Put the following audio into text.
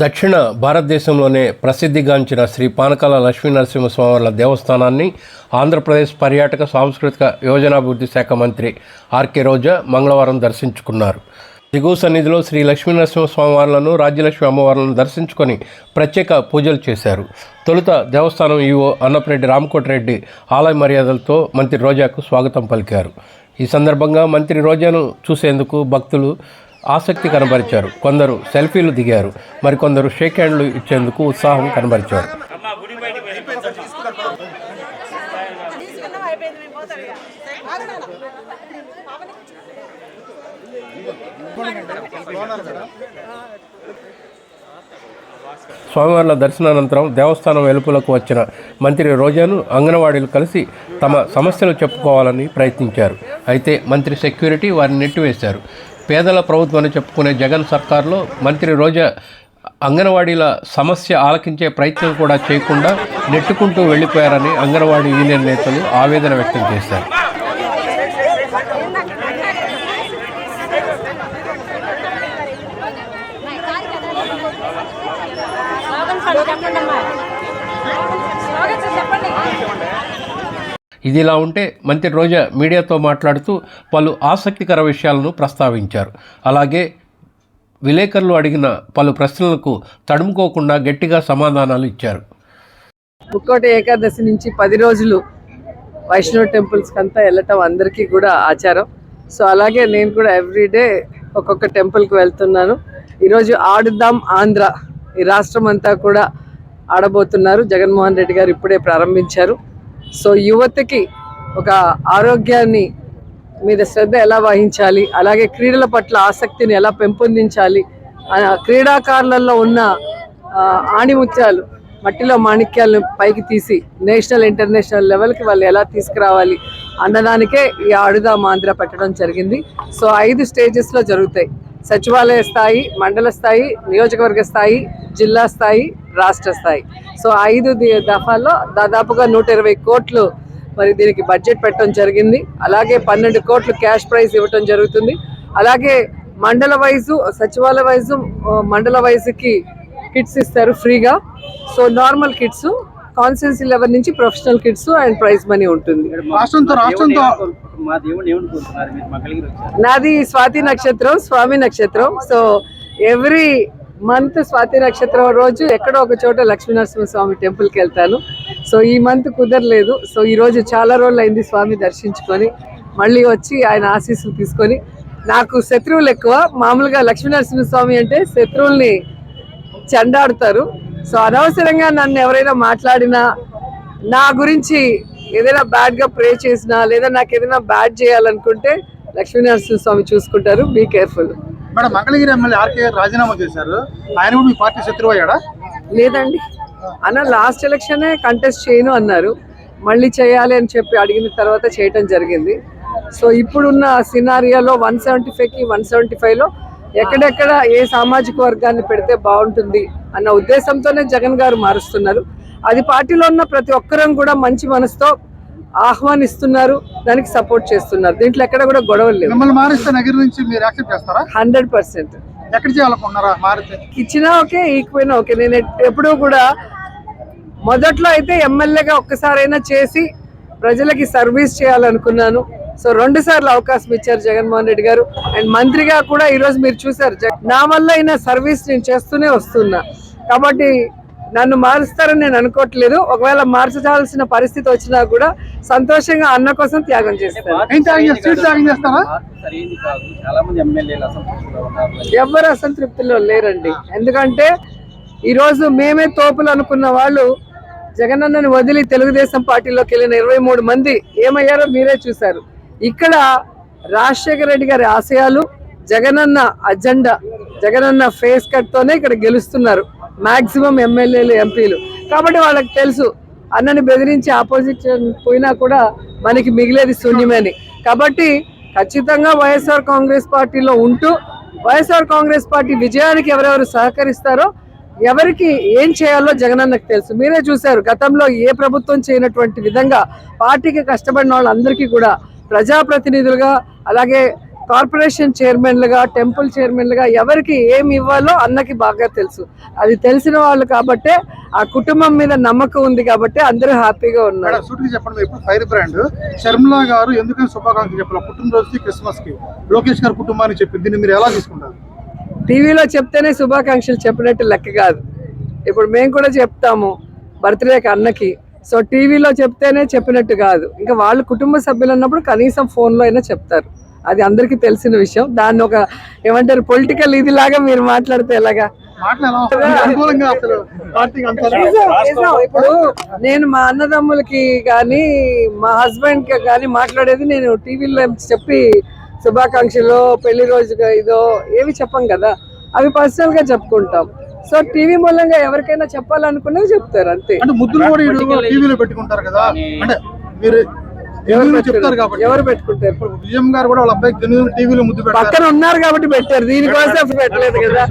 దక్షిణ భారతదేశంలోనే ప్రసిద్ధిగాంచిన శ్రీ పానకాల లక్ష్మీనరసింహస్వామివార్ల దేవస్థానాన్ని ఆంధ్రప్రదేశ్ పర్యాటక సాంస్కృతిక యోజనాభివృద్ధి శాఖ మంత్రి ఆర్కే రోజా మంగళవారం దర్శించుకున్నారు. దిగువ సన్నిధిలో శ్రీ లక్ష్మీనరసింహస్వామివార్లను రాజ్యలక్ష్మి అమ్మవార్లను దర్శించుకొని ప్రత్యేక పూజలు చేశారు. తొలుత దేవస్థానం ఈవో అన్నపరెడ్డి రామకోటిరెడ్డి ఆలయ మర్యాదలతో మంత్రి రోజాకు స్వాగతం పలికారు. ఈ సందర్భంగా మంత్రి రోజాను చూసేందుకు భక్తులు ఆసక్తి కనబరిచారు. కొందరు సెల్ఫీలు దిగారు. మరికొందరు షేక్ హ్యాండ్లు ఇచ్చేందుకు ఉత్సాహం కనబరిచారు. స్వామివార్ల దర్శనానంతరం దేవస్థానం వెలుపులకు వచ్చిన మంత్రి రోజాను అంగన్వాడీలు కలిసి తమ సమస్యలు చెప్పుకోవాలని ప్రయత్నించారు. అయితే మంత్రి సెక్యూరిటీ వారిని నెట్టివేశారు. పేదల ప్రభుత్వాన్ని చెప్పుకునే జగన్ సర్కార్లో మంత్రి రోజా అంగన్వాడీల సమస్య ఆలకించే ప్రయత్నం కూడా చేయకుండా నెట్టుకుంటూ వెళ్ళిపోయారని అంగన్వాడీ యూనియన్ నేతలు ఆవేదన వ్యక్తం చేశారు. ఇదిలా ఉంటే మంత్రి రోజా మీడియాతో మాట్లాడుతూ పలు ఆసక్తికర విషయాలను ప్రస్తావించారు. అలాగే విలేకరులు అడిగిన పలు ప్రశ్నలకు తడుముకోకుండా గట్టిగా సమాధానాలు ఇచ్చారు. ముక్కోటి ఏకాదశి నుంచి పది రోజులు వైష్ణవ టెంపుల్స్కి అంతా వెళ్ళటం అందరికీ కూడా ఆచారం. సో అలాగే నేను కూడా ఎవ్రీడే ఒక్కొక్క టెంపుల్కి వెళ్తున్నాను. ఈరోజు ఆడుదాం ఆంధ్ర ఈ రాష్ట్రం అంతా కూడా ఆడబోతున్నారు. జగన్మోహన్ రెడ్డి గారు ఇప్పుడే ప్రారంభించారు. సో యువతకి ఒక ఆరోగ్యాన్ని మీద శ్రద్ధ ఎలా వహించాలి అలాగే క్రీడల పట్ల ఆసక్తిని ఎలా పెంపొందించాలి క్రీడాకారులలో ఉన్న ఆణిముత్యాలు మట్టిలో మాణిక్యాలను పైకి తీసి నేషనల్ ఇంటర్నేషనల్ లెవెల్కి వాళ్ళు ఎలా తీసుకురావాలి అన్నదానికే ఈ ఆడుదా మాంద్ర పెట్టడం జరిగింది. సో ఐదు స్టేజెస్లో జరుగుతాయి. సచివాలయ స్థాయి మండల స్థాయి నియోజకవర్గ స్థాయి జిల్లా స్థాయి రాష్ట్ర స్థాయి. సో ఐదు దఫాల్లో దాదాపుగా నూట ఇరవై కోట్లు మరి దీనికి బడ్జెట్ పెట్టడం జరిగింది. అలాగే పన్నెండు కోట్లు క్యాష్ ప్రైజ్ ఇవ్వటం జరుగుతుంది. అలాగే మండల వైజు సచివాలయ వైజు మండల వైజుకి కిట్స్ ఇస్తారు ఫ్రీగా. So normal kits constituency level నుంచి professional kits and prize money ఉంటుంది. నాది స్వాతి నక్షత్రం స్వామి నక్షత్రం. సో ఎవ్రీ మంత్ స్వాతి నక్షత్రం రోజు ఎక్కడో ఒక చోట లక్ష్మీనరసింహ స్వామి టెంపుల్కి వెళ్తాను. సో ఈ మంత్ కుదరలేదు. సో ఈ రోజు చాలా రోజులు అయింది స్వామి దర్శించుకొని మళ్ళీ వచ్చి ఆయన ఆశీస్సులు తీసుకొని. నాకు శత్రువులు ఎక్కువ. మామూలుగా లక్ష్మీనరసింహ స్వామి అంటే శత్రువుల్ని చెండాడుతారు. సో అనవసరంగా నన్ను ఎవరైనా మాట్లాడినా నా గురించి ఏదైనా బ్యాడ్గా ప్రే చేసినా లేదా నాకు ఏదైనా బ్యాడ్ చేయాలనుకుంటే లక్ష్మీనరసింహ స్వామి చూసుకుంటారు. Be careful madam Mangalagiri MLA RK రాజీనామా చేశారు. ఆయన కూడా మీ పార్టీ శత్రువు అయ్యాడా? లేదండి. అన్న లాస్ట్ ఎలక్షనే కంటెస్ట్ చేయను అన్నారు. మళ్ళీ చేయాలి అని చెప్పి అడిగిన తర్వాత చేయటం జరిగింది. సో ఇప్పుడున్న సినారియాలో వన్ సెవెంటీ ఫైవ్కి వన్ సెవెంటీ ఫైవ్లో ఎక్కడెక్కడ ఏ సామాజిక వర్గాన్ని పెడితే బాగుంటుంది అన్న ఉద్దేశంతోనే జగన్ గారు మారుస్తున్నారు. అది పార్టీలో ఉన్న ప్రతి ఒక్కరం కూడా మంచి మనసుతో ఆహ్వానిస్తున్నారు దానికి సపోర్ట్ చేస్తున్నారు. దీంట్లో ఎక్కడ కూడా గొడవలు లేవు. మిమ్మల్ని మారిస్తే నగిరి నుంచి మీరు యాక్సెప్ట్ చేస్తారా? Hundred percent. ఎక్కడ చేయాలనుకున్నారా మారితే? ఇచ్చినా ఓకే ఈకపోయినా ఓకే. నేను ఎప్పుడూ కూడా మొదట్లో అయితే ఎమ్మెల్యేగా ఒక్కసారైనా చేసి ప్రజలకి సర్వీస్ చేయాలనుకున్నాను. సో రెండు సార్లు అవకాశం ఇచ్చారు జగన్మోహన్ రెడ్డి గారు. అండ్ మంత్రిగా కూడా ఈరోజు మీరు చూసారు నా వల్ల అయిన సర్వీస్ నేను చేస్తూనే వస్తున్నా. కాబట్టి నన్ను మారుస్తారని నేను అనుకోవట్లేదు. ఒకవేళ మార్చాల్సిన పరిస్థితి వచ్చినా కూడా సంతోషంగా అన్న కోసం త్యాగం చేస్తాను. ఎమ్మెల్యేలు అసంతృప్తిలో ఉన్నారు. ఎవ్వరు అసంతృప్తిలో లేరండి. ఎందుకంటే ఈరోజు మేమే తోపులు అనుకున్న వాళ్ళు జగనన్నను వదిలి తెలుగుదేశం పార్టీలోకి వెళ్ళిన ఇరవై మూడు మంది ఏమయ్యారో మీరే చూశారు. ఇక్కడ రాజశేఖర రెడ్డి గారి ఆశయాలు Jagananna agenda Jagananna face cut తోనే ఇక్కడ గెలుస్తున్నారు. మాక్సిమం ఎమ్మెల్యేలు ఎంపీలు. కాబట్టి వాళ్ళకి తెలుసు అన్నని బెదిరించి ఆపోజిట్ పోయినా కూడా మనకి మిగిలేది శూన్యమని. కాబట్టి ఖచ్చితంగా వైఎస్ఆర్ కాంగ్రెస్ పార్టీలో ఉంటూ వైఎస్ఆర్ కాంగ్రెస్ పార్టీ విజయానికి ఎవరెవరు సహకరిస్తారో ఎవరికి ఏం చేయాలో జగనన్నకు తెలుసు. మీరే చూశారు గతంలో ఏ ప్రభుత్వం చేయనటువంటి విధంగా పార్టీకి కష్టపడిన వాళ్ళందరికీ కూడా ప్రజాప్రతినిధులుగా అలాగే కార్పొరేషన్ చైర్మన్లుగా టెంపుల్ చైర్మన్లుగా ఎవరికి ఏమి ఇవ్వాలో అన్నకి బాగా తెలుసు. అది తెలిసిన వాళ్ళు కాబట్టే ఆ కుటుంబం మీద నమ్మకం ఉంది కాబట్టి అందరూ హ్యాపీగా ఉన్నారు. సూటికి చెప్పండి ఇప్పుడు ఫైర్ బ్రాండ్ శర్మిలా గారు ఎందుకని శుభాకాంక్షలు చెప్పాలి. పుట్టినరోజుకి క్రిస్మస్కి లోకేష్ గారు కుటుంబానికి చెప్పింది దీన్ని మీరు ఎలా తీసుకుంటారు? టీవీలో చెప్తేనే శుభాకాంక్షలు చెప్పినట్టు లెక్క కాదు. ఇప్పుడు మేము కూడా చెప్తాము బర్త్డేకి అన్నకి. సో టీవీలో చెప్తేనే చెప్పినట్టు కాదు. ఇంకా వాళ్ళు కుటుంబ సభ్యులు అన్నప్పుడు కనీసం ఫోన్లో అయినా చెప్తారు. అది అందరికీ తెలిసిన విషయం. దాన్ని ఒక ఏమంటారు పొలిటికల్ ఇదిలాగా మీరు మాట్లాడితే ఎలాగా. ఇప్పుడు నేను మా అన్నదమ్ములకి కానీ మా హస్బెండ్కి కానీ మాట్లాడేది నేను టీవీలో చెప్పి శుభాకాంక్షలు పెళ్ళి రోజుగా ఇదో ఏవి చెప్పం కదా. అవి పర్సనల్గా చెప్పుకుంటాం. సో టీవీ మూలంగా ఎవరికైనా చెప్పాలనుకున్నది చెప్తారు అంతే. అంటే ముద్దులు కూడా టీవీలో పెట్టుకుంటారు కదా. అంటే మీరు టీవీలో చెప్తారు కాబట్టి. ఎవరు పెట్టుకుంటారు? ఇప్పుడు విజయం గారు కూడా వాళ్ళ అబ్బాయికి టీవీలో ముద్దు పెట్టారు. పక్కన ఉన్నారు కాబట్టి పెట్టారు. దీనికోసం పెట్టలేదు కదా.